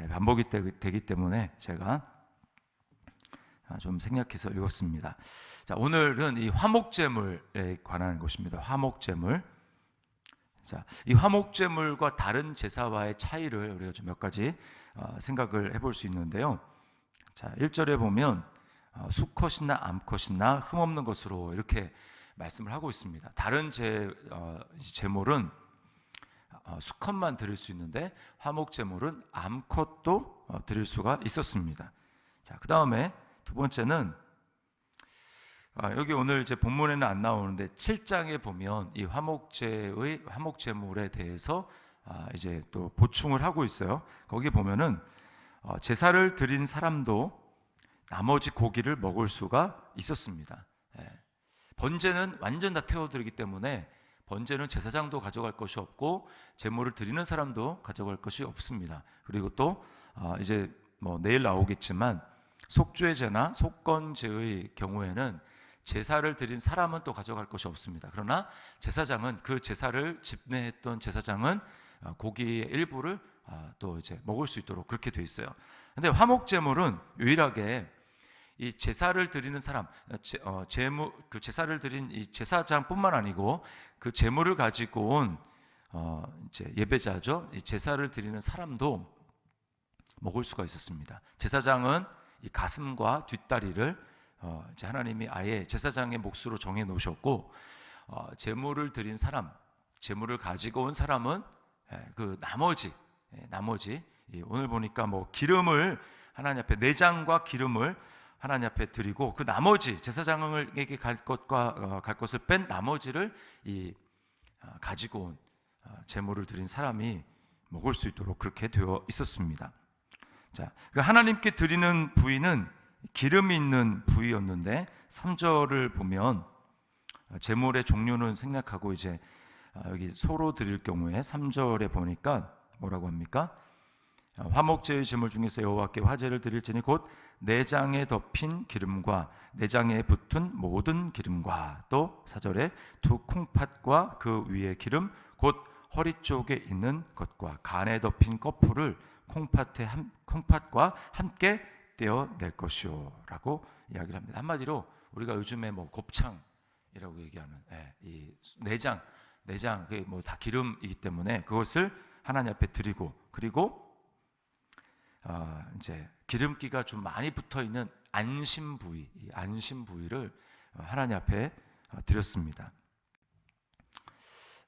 예, 반복이 되- 되기 때문에 제가 아, 좀 생략해서 읽었습니다. 자, 오늘은 이 화목제물에 관한 것입니다. 화목제물. 자, 이 화목제물과 다른 제사와의 차이를 우리가 좀 몇 가지 어, 생각을 해볼 수 있는데요. 자, 1절에 보면 어, 수컷이나 암컷이나 흠없는 것으로 이렇게 말씀을 하고 있습니다. 다른 제 어, 제물은 어, 수컷만 드릴 수 있는데 화목 제물은 암컷도 어, 드릴 수가 있었습니다. 자, 그 다음에 두 번째는 아, 여기 오늘 제 본문에는 안 나오는데 7장에 보면 이 화목제의 화목 제물에 대해서 아, 이제 또 보충을 하고 있어요. 거기 보면은 어, 제사를 드린 사람도 나머지 고기를 먹을 수가 있었습니다. 예. 번제는 완전 다 태워드리기 때문에 번제는 제사장도 가져갈 것이 없고 제물을 드리는 사람도 가져갈 것이 없습니다. 그리고 또 아, 이제 뭐 내일 나오겠지만 속죄제나 속건제의 경우에는 제사를 드린 사람은 또 가져갈 것이 없습니다. 그러나 제사장은 그 제사를 집례했던 제사장은 아, 고기의 일부를 아, 또 이제 먹을 수 있도록 그렇게 돼 있어요. 근데 화목 제물은 유일하게 이 제사를 드리는 사람, 어, 제, 어, 제무 그 제사를 드린 이 제사장뿐만 아니고 그 제물을 가지고 온 어, 이제 예배자죠. 이 제사를 드리는 사람도 먹을 수가 있었습니다. 제사장은 이 가슴과 뒷다리를 어, 이제 하나님이 아예 제사장의 몫으로 정해 놓으셨고 어, 제물을 드린 사람, 제물을 가지고 온 사람은 예, 그 나머지 예, 나머지 이 오늘 보니까 뭐 기름을 하나님 앞에 내장과 기름을 하나님 앞에 드리고 그 나머지 제사장에게 갈 것과 어, 갈 것을 뺀 나머지를 이 어, 가지고 온 어, 제물을 드린 사람이 먹을 수 있도록 그렇게 되어 있었습니다. 자, 그 하나님께 드리는 부위는 기름이 있는 부위였는데 3절을 보면 어, 제물의 종류는 생략하고 이제 아, 여기 소로 드릴 경우에 3절에 보니까 뭐라고 합니까? 어, 화목제의 제물 중에서 여호와께 화제를 드릴지니 곧 내장에 덮인 기름과 내장에 붙은 모든 기름과 또 사절에 두 콩팥과 그 위에 기름 곧 허리 쪽에 있는 것과 간에 덮인 거풀을 콩팥에 한, 콩팥과 함께 떼어낼 것이요라고 이야기를 합니다. 한마디로 우리가 요즘에 뭐 곱창이라고 얘기하는 예, 이 내장 내장 그게 뭐 다 기름이기 때문에 그것을 하나님 앞에 드리고 그리고 어, 이제 기름기가 좀 많이 붙어 있는 안심 부위, 이 안심 부위를 어, 하나님 앞에 어, 드렸습니다.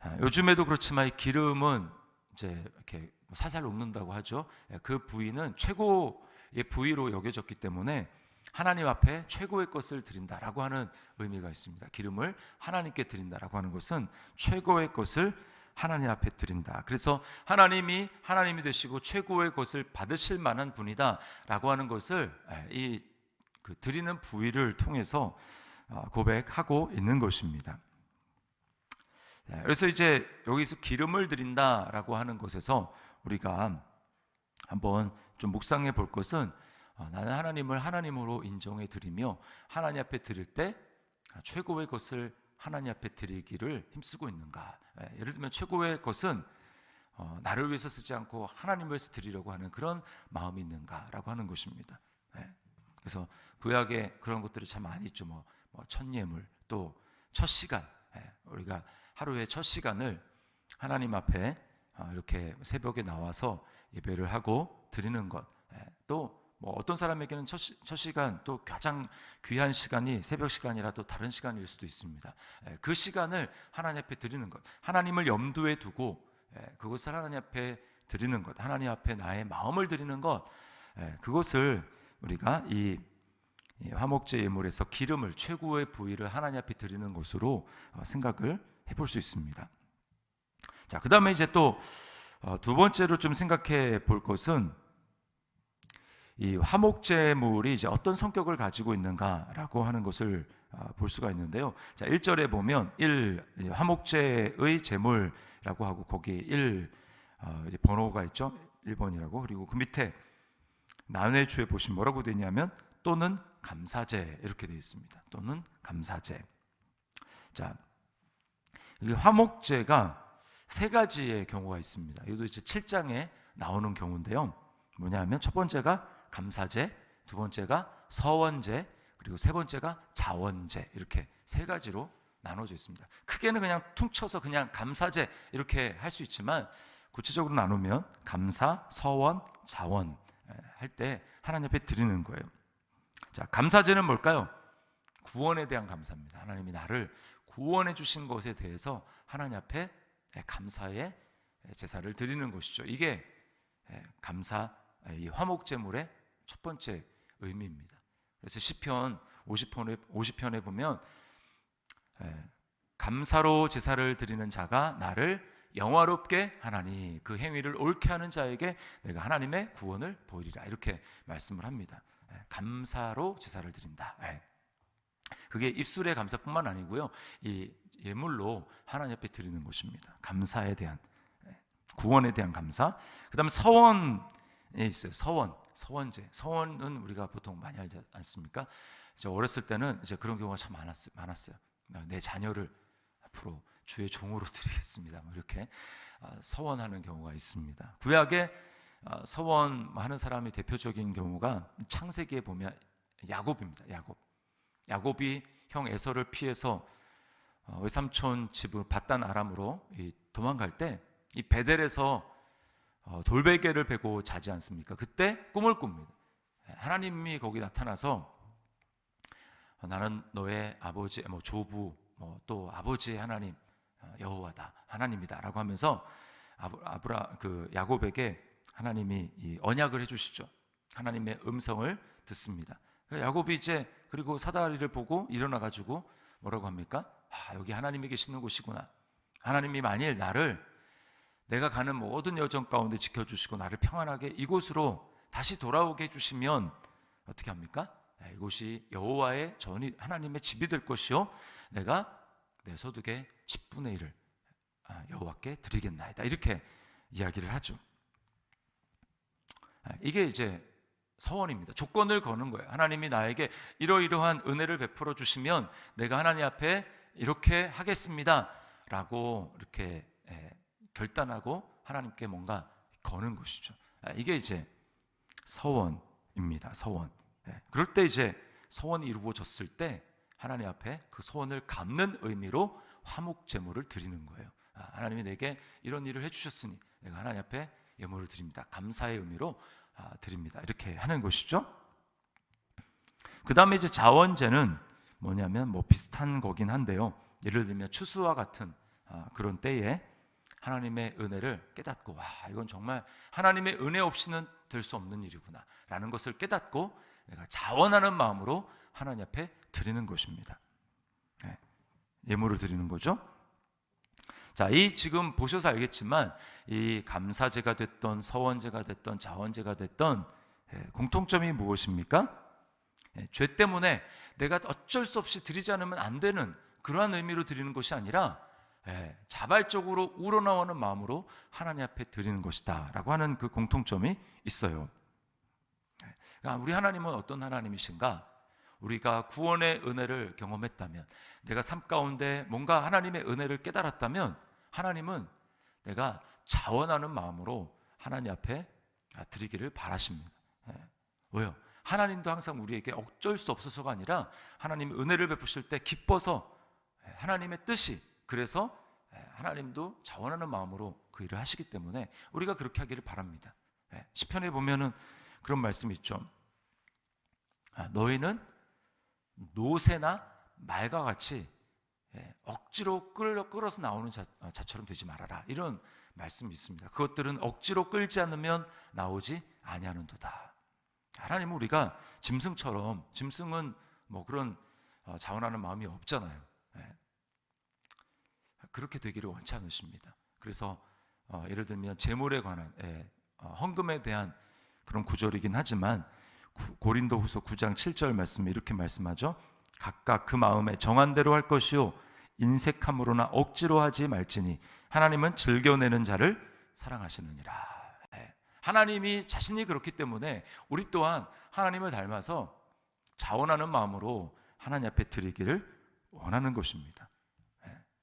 아, 요즘에도 그렇지만 이 기름은 이제 이렇게 살살 녹는다고 하죠. 예, 그 부위는 최고의 부위로 여겨졌기 때문에 하나님 앞에 최고의 것을 드린다라고 하는 의미가 있습니다. 기름을 하나님께 드린다라고 하는 것은 최고의 것을 하나님 앞에 드린다. 그래서 하나님이 하나님이 되시고 최고의 것을 받으실 만한 분이다라고 하는 것을 이 그 드리는 부위를 통해서 어, 고백하고 있는 것입니다. 예, 그래서 이제 여기서 기름을 드린다라고 하는 것에서 우리가 한번 좀 묵상해 볼 것은 어, 나는 하나님을 하나님으로 인정해 드리며 하나님 앞에 드릴 때 아, 최고의 것을 하나님 앞에 드리기를 힘쓰고 있는가? 예, 예를 들면 최고의 것은 어, 나를 위해서 쓰지 않고 하나님을 위해서 드리려고 하는 그런 마음이 있는가라고 하는 것입니다. 예, 그래서 구약에 그런 것들이 참 많이 있죠. 뭐, 뭐 첫 예물 또 첫 시간 예, 우리가 하루의 첫 시간을 하나님 앞에 어, 이렇게 새벽에 나와서 예배를 하고 드리는 것. 예, 또 뭐 어떤 사람에게는 첫, 시, 첫 시간 또 가장 귀한 시간이 새벽 시간이라 또 다른 시간일 수도 있습니다. 예, 그 시간을 하나님 앞에 드리는 것. 하나님을 염두에 두고 예, 그것을 하나님 앞에 드리는 것. 하나님 앞에 나의 마음을 드리는 것. 예, 그것을 우리가 이이 화목제 예물에서 기름을 최고의 부위를 하나님 앞에 드리는 것으로 어, 생각을 해볼 수 있습니다. 자, 그 다음에 이제 또 어, 두 번째로 좀 생각해 볼 것은 이 화목제물이 이제 어떤 성격을 가지고 있는가라고 하는 것을 어, 볼 수가 있는데요. 자, 1절에 보면 1 이제 화목제의 제물이라고 하고 거기에 1 어, 번호가 있죠. 1번이라고. 그리고 그 밑에 난회주에 보시면 뭐라고 되냐면 또는 감사제 이렇게 되어 있습니다. 또는 감사제. 자, 이 화목제가 세 가지의 경우가 있습니다. 이것도 이제 7장에 나오는 경우인데요. 뭐냐면 첫 번째가 감사제, 두 번째가 서원제, 그리고 세 번째가 자원제 이렇게 세 가지로 나눠져 있습니다. 크게는 그냥 퉁쳐서 그냥 감사제 이렇게 할 수 있지만 구체적으로 나누면 감사, 서원, 자원 할 때 하나님 앞에 드리는 거예요. 자, 감사제는 뭘까요? 구원에 대한 감사입니다. 하나님이 나를 구원해 주신 것에 대해서 하나님 앞에 감사의 제사를 드리는 것이죠. 이게 감사 이 화목 제물의 첫 번째 의미입니다. 그래서 시편 50편에 50편에 보면 감사로 제사를 드리는 자가 나를 영화롭게 하나니 그 행위를 옳게 하는 자에게 내가 하나님의 구원을 보이리라 이렇게 말씀을 합니다. 감사로 제사를 드린다. 그게 입술의 감사뿐만 아니고요. 이 예물로 하나님 앞에 드리는 것입니다. 감사에 대한 구원에 대한 감사. 그다음 서원에 있어요. 서원, 서원제. 서원은 우리가 보통 많이 알지 않습니까? 저 어렸을 때는 이제 그런 경우가 참 많았어요. 많았어요. 내 자녀를 앞으로 주의 종으로 드리겠습니다. 뭐 이렇게 아, 서원하는 경우가 있습니다. 구약에 아, 서원하는 사람이 대표적인 경우가 창세기에 보면 야곱입니다. 야곱. 야곱이 형 에서를 피해서 어, 외삼촌 집을 바단 아람으로 도망갈 때 이 베델에서 어, 돌베개를 베고 자지 않습니까? 그때 꿈을 꿉니다. 하나님이 거기 나타나서 어, 나는 너의 아버지, 뭐 조부, 뭐 또 아버지의 하나님 여호와다, 하나님이다라고 하면서 아브라 그 야곱에게 하나님이 언약을 해주시죠. 하나님의 음성을 듣습니다. 야곱이 이제 그리고 사다리를 보고 일어나 가지고 뭐라고 합니까? 아, 여기 하나님이 계시는 곳이구나. 하나님이 만일 나를 내가 가는 모든 여정 가운데 지켜주시고 나를 평안하게 이곳으로 다시 돌아오게 해주시면 어떻게 합니까? 네, 이곳이 여호와의 전이 하나님의 집이 될 것이요 내가 내 소득의 10분의 1을 아, 여호와께 드리겠나이다 이렇게 이야기를 하죠. 아, 이게 이제 서원입니다. 조건을 거는 거예요. 하나님이 나에게 이러이러한 은혜를 베풀어 주시면 내가 하나님 앞에 이렇게 하겠습니다라고 이렇게 예, 결단하고 하나님께 뭔가 거는 것이죠. 아, 이게 이제 서원입니다. 서원. 예, 그럴 때 이제 서원이 이루어졌을 때 하나님 앞에 그 소원을 갚는 의미로 화목 제물을 드리는 거예요. 아, 하나님이 내게 이런 일을 해주셨으니 내가 하나님 앞에 예물을 드립니다. 감사의 의미로 아, 드립니다. 이렇게 하는 것이죠. 그 다음에 이제 자원제는 뭐냐면 뭐 비슷한 거긴 한데요. 예를 들면 추수와 같은 아, 그런 때에 하나님의 은혜를 깨닫고 와 이건 정말 하나님의 은혜 없이는 될 수 없는 일이구나라는 것을 깨닫고 내가 자원하는 마음으로 하나님 앞에 드리는 것입니다. 네, 예물을 드리는 거죠. 자, 이 지금 보셔서 알겠지만 이 감사제가 됐던 서원제가 됐던 자원제가 됐던 예, 공통점이 무엇입니까? 예, 죄 때문에 내가 어쩔 수 없이 드리지 않으면 안 되는 그러한 의미로 드리는 것이 아니라 예, 자발적으로 우러나오는 마음으로 하나님 앞에 드리는 것이다라고 하는 그 공통점이 있어요. 그러니까 우리 하나님은 어떤 하나님이신가? 우리가 구원의 은혜를 경험했다면, 내가 삶 가운데 뭔가 하나님의 은혜를 깨달았다면, 하나님은 내가 자원하는 마음으로 하나님 앞에 드리기를 바라십니다. 예. 왜요? 하나님도 항상 우리에게 어쩔 수 없어서가 아니라 하나님 은혜를 베푸실 때 기뻐서 예, 하나님의 뜻이 그래서 예, 하나님도 자원하는 마음으로 그 일을 하시기 때문에 우리가 그렇게 하기를 바랍니다. 시편에 보면은 그런 말씀이 있죠. 아, 너희는 노새나 말과 같이 예, 억지로 끌어 끌어서 나오는 자, 어, 자처럼 되지 말아라 이런 말씀이 있습니다. 그것들은 억지로 끌지 않으면 나오지 아니하는도다. 하나님은 우리가 짐승처럼 짐승은 뭐 그런 어, 자원하는 마음이 없잖아요. 예. 그렇게 되기를 원치 않으십니다. 그래서 어, 예를 들면 재물에 관한 예, 어, 헌금에 대한 그런 구절이긴 하지만 고린도후서 9장 7절 말씀에 이렇게 말씀하죠. 각각 그 마음에 정한 대로 할 것이요 인색함으로나 억지로 하지 말지니 하나님은 즐겨내는 자를 사랑하시느니라. 네. 하나님이 자신이 그렇기 때문에 우리 또한 하나님을 닮아서 자원하는 마음으로 하나님 앞에 드리기를 원하는 것입니다.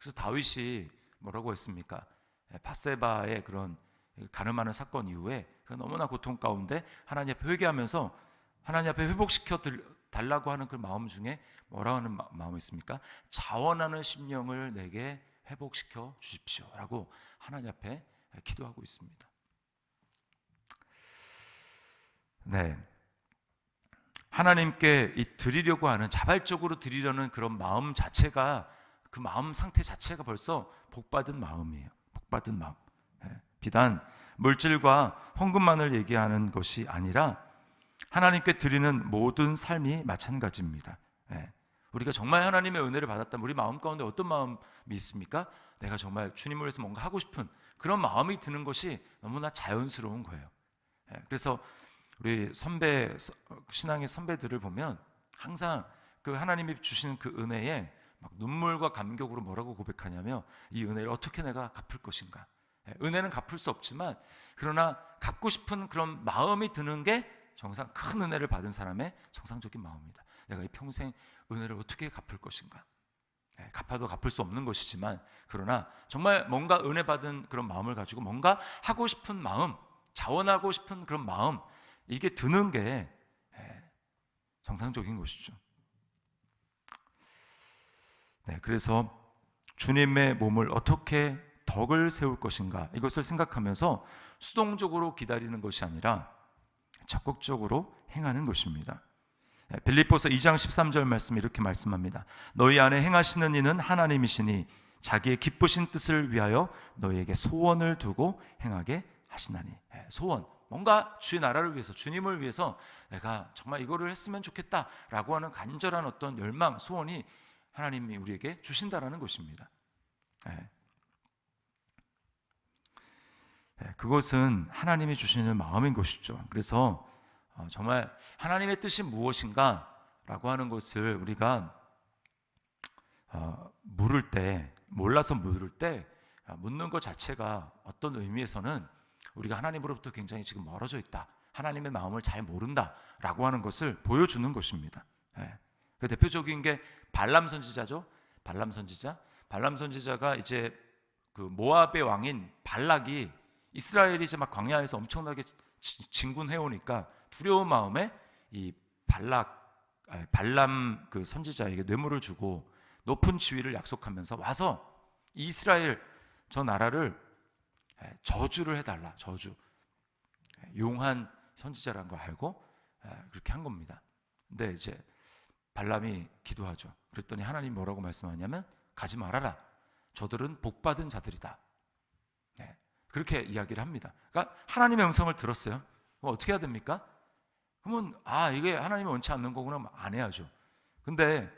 네. 그래서 다윗이 뭐라고 했습니까? 네. 바세바의 그런 가늠하는 사건 이후에 그 너무나 고통 가운데 하나님 앞에 회개하면서 하나님 앞에 회복시켜 들- 달라고 하는 그 마음 중에 뭐라고 하는 마, 마음이 있습니까? 자원하는 심령을 내게 회복시켜 주십시오라고 하나님 앞에 기도하고 있습니다. 네. 하나님께 이 드리려고 하는 자발적으로 드리려는 그런 마음 자체가 그 마음 상태 자체가 벌써 복받은 마음이에요. 복받은 마음. 예. 비단 물질과 헌금만을 얘기하는 것이 아니라 하나님께 드리는 모든 삶이 마찬가지입니다. 예. 우리가 정말 하나님의 은혜를 받았다면 우리 마음 가운데 어떤 마음이 있습니까? 내가 정말 주님을 위해서 뭔가 하고 싶은 그런 마음이 드는 것이 너무나 자연스러운 거예요. 예. 그래서 우리 선배 신앙의 선배들을 보면 항상 그 하나님이 주시는 그 은혜에 막 눈물과 감격으로 뭐라고 고백하냐면 이 은혜를 어떻게 내가 갚을 것인가. 예, 은혜는 갚을 수 없지만 그러나 갚고 싶은 그런 마음이 드는 게 정상 큰 은혜를 받은 사람의 정상적인 마음입니다. 내가 이 평생 은혜를 어떻게 갚을 것인가. 예, 갚아도 갚을 수 없는 것이지만 그러나 정말 뭔가 은혜 받은 그런 마음을 가지고 뭔가 하고 싶은 마음, 자원하고 싶은 그런 마음 이게 드는 게 예, 정상적인 것이죠. 네, 그래서 주님의 몸을 어떻게 덕을 세울 것인가 이것을 생각하면서 수동적으로 기다리는 것이 아니라 적극적으로 행하는 것입니다. 네, 빌립보서 2장 13절 말씀 이렇게 말씀합니다. 너희 안에 행하시는 이는 하나님이시니 자기의 기쁘신 뜻을 위하여 너희에게 소원을 두고 행하게 하시나니 예, 소원 뭔가 주의 나라를 위해서 주님을 위해서 내가 정말 이거를 했으면 좋겠다라고 하는 간절한 어떤 열망 소원이 하나님이 우리에게 주신다라는 것입니다. 예. 예, 그것은 하나님이 주시는 마음인 것이죠. 그래서 어, 정말 하나님의 뜻이 무엇인가라고 하는 것을 우리가 어, 물을 때 몰라서 물을 때 아, 묻는 것 자체가 어떤 의미에서는 우리가 하나님으로부터 굉장히 지금 멀어져 있다. 하나님의 마음을 잘 모른다라고 하는 것을 보여주는 것입니다. 예. 그 대표적인 게 발람 선지자죠. 발람 선지자. 발람 선지자가 이제 그 모압의 왕인 발락이 이스라엘이 이제 막 광야에서 엄청나게 지- 진군해 오니까 두려운 마음에 이 발락 아니, 발람 그 선지자에게 뇌물을 주고 높은 지위를 약속하면서 와서 이스라엘 저 나라를 예, 저주를 해달라 저주 예, 용한 선지자라는 걸 알고 예, 그렇게 한 겁니다. 근데 이제 발람이 기도하죠. 그랬더니 하나님 뭐라고 말씀하냐면 가지 말아라. 저들은 복 받은 자들이다. 예, 그렇게 이야기를 합니다. 그러니까 하나님의 음성을 들었어요. 어떻게 해야 됩니까? 그러면 아 이게 하나님이 원치 않는 거구나 안 해야죠. 근데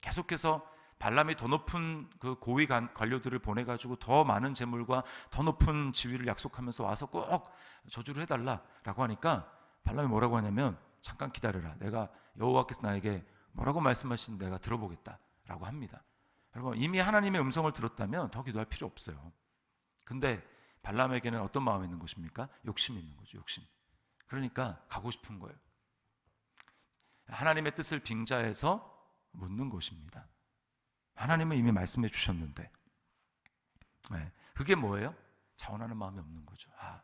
계속해서 발람이 더 높은 그 고위 관- 관료들을 보내가지고 더 많은 재물과 더 높은 지위를 약속하면서 와서 꼭 저주를 해달라라고 하니까 발람이 뭐라고 하냐면 잠깐 기다려라. 내가 여호와께서 나에게 뭐라고 말씀하신 내가 들어보겠다라고 합니다. 여러분 이미 하나님의 음성을 들었다면 더 기도할 필요 없어요. 근데 발람에게는 어떤 마음이 있는 것입니까? 욕심이 있는 거죠. 욕심. 그러니까 가고 싶은 거예요. 하나님의 뜻을 빙자해서 묻는 것입니다. 하나님은 이미 말씀해 주셨는데, 네, 그게 뭐예요? 자원하는 마음이 없는 거죠. 아,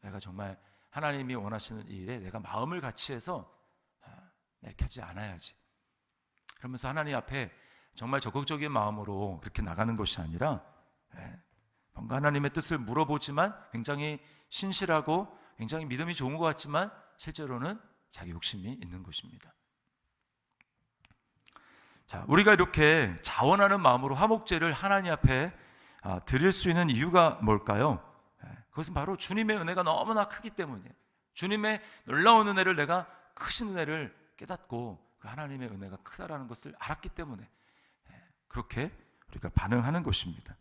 내가 정말 하나님이 원하시는 이 일에 내가 마음을 같이 해서 아, 이렇게 하지 않아야지. 그러면서 하나님 앞에 정말 적극적인 마음으로 그렇게 나가는 것이 아니라 예, 뭔가 하나님의 뜻을 물어보지만 굉장히 신실하고 굉장히 믿음이 좋은 것 같지만 실제로는 자기 욕심이 있는 것입니다. 자, 우리가 이렇게 자원하는 마음으로 화목제를 하나님 앞에 아, 드릴 수 있는 이유가 뭘까요? 예, 그것은 바로 주님의 은혜가 너무나 크기 때문이에요. 주님의 놀라운 은혜를 내가 크신 은혜를 깨닫고 그 하나님의 은혜가 크다라는 것을 알았기 때문에 예, 그렇게 우리가 반응하는 것입니다.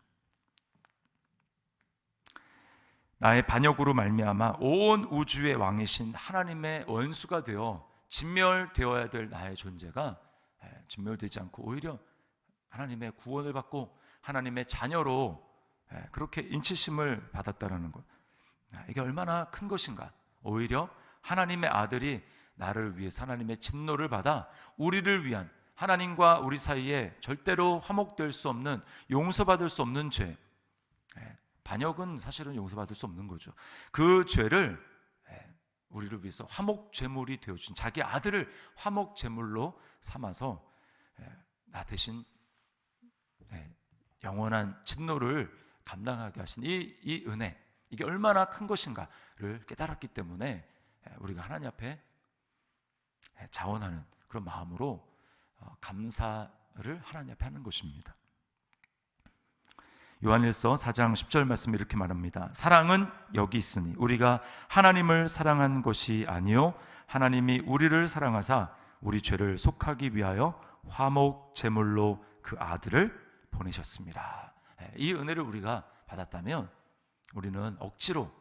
나의 반역으로 말미암아 온 우주의 왕이신 하나님의 원수가 되어 진멸되어야 될 나의 존재가 예, 진멸되지 않고 오히려 하나님의 구원을 받고 하나님의 자녀로 예, 그렇게 인치심을 받았다라는 것. 아, 이게 얼마나 큰 것인가? 오히려 하나님의 아들이 나를 위해서 하나님의 진노를 받아 우리를 위한 하나님과 우리 사이에 절대로 화목될 수 없는 용서받을 수 없는 죄. 예, 반역은 사실은 용서받을 수 없는 거죠. 그 죄를 예, 우리를 위해서 화목 제물이 되어 주신 자기 아들을 화목 제물로 삼아서 예, 나 대신 예, 영원한 진노를 감당하게 하신 이, 이 은혜 이게 얼마나 큰 것인가를 깨달았기 때문에 예, 우리가 하나님 앞에 예, 자원하는 그런 마음으로 어, 감사를 하나님 앞에 하는 것입니다. 요한일서 4장 10절 말씀 이렇게 말합니다. 사랑은 여기 있으니 우리가 하나님을 사랑한 것이 아니요 하나님이 우리를 사랑하사 우리 죄를 속하기 위하여 화목 제물로 그 아들을 보내셨습니다. 예, 이 은혜를 우리가 받았다면 우리는 억지로 예,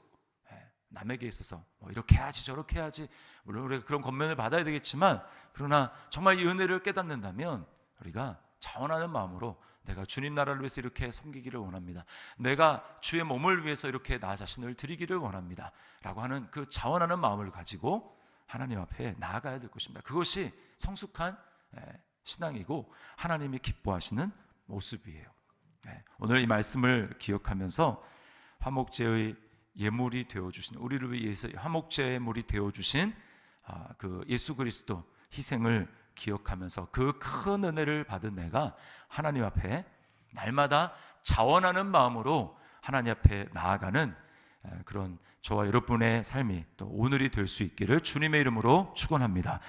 남에게 있어서 뭐 이렇게 해야지 저렇게 해야지 물론 우리가 그런 권면을 받아야 되겠지만 그러나 정말 이 은혜를 깨닫는다면 우리가 자원하는 마음으로 내가 주님 나라를 위해서 이렇게 섬기기를 원합니다. 내가 주의 몸을 위해서 이렇게 나 자신을 드리기를 원합니다. 라고 하는 그 자원하는 마음을 가지고 하나님 앞에 나아가야 될 것입니다. 그것이 성숙한 예, 신앙이고 하나님이 기뻐하시는 모습이에요. 예, 오늘 이 말씀을 기억하면서 화목제의 예물이 되어 주신 우리를 위해서 화목제물이 되어 주신 아, 그 예수 그리스도 희생을 기억하면서 그 큰 은혜를 받은 내가 하나님 앞에 날마다 자원하는 마음으로 하나님 앞에 나아가는 에, 그런 저와 여러분의 삶이 또 오늘이 될 수 있기를 주님의 이름으로 축원합니다.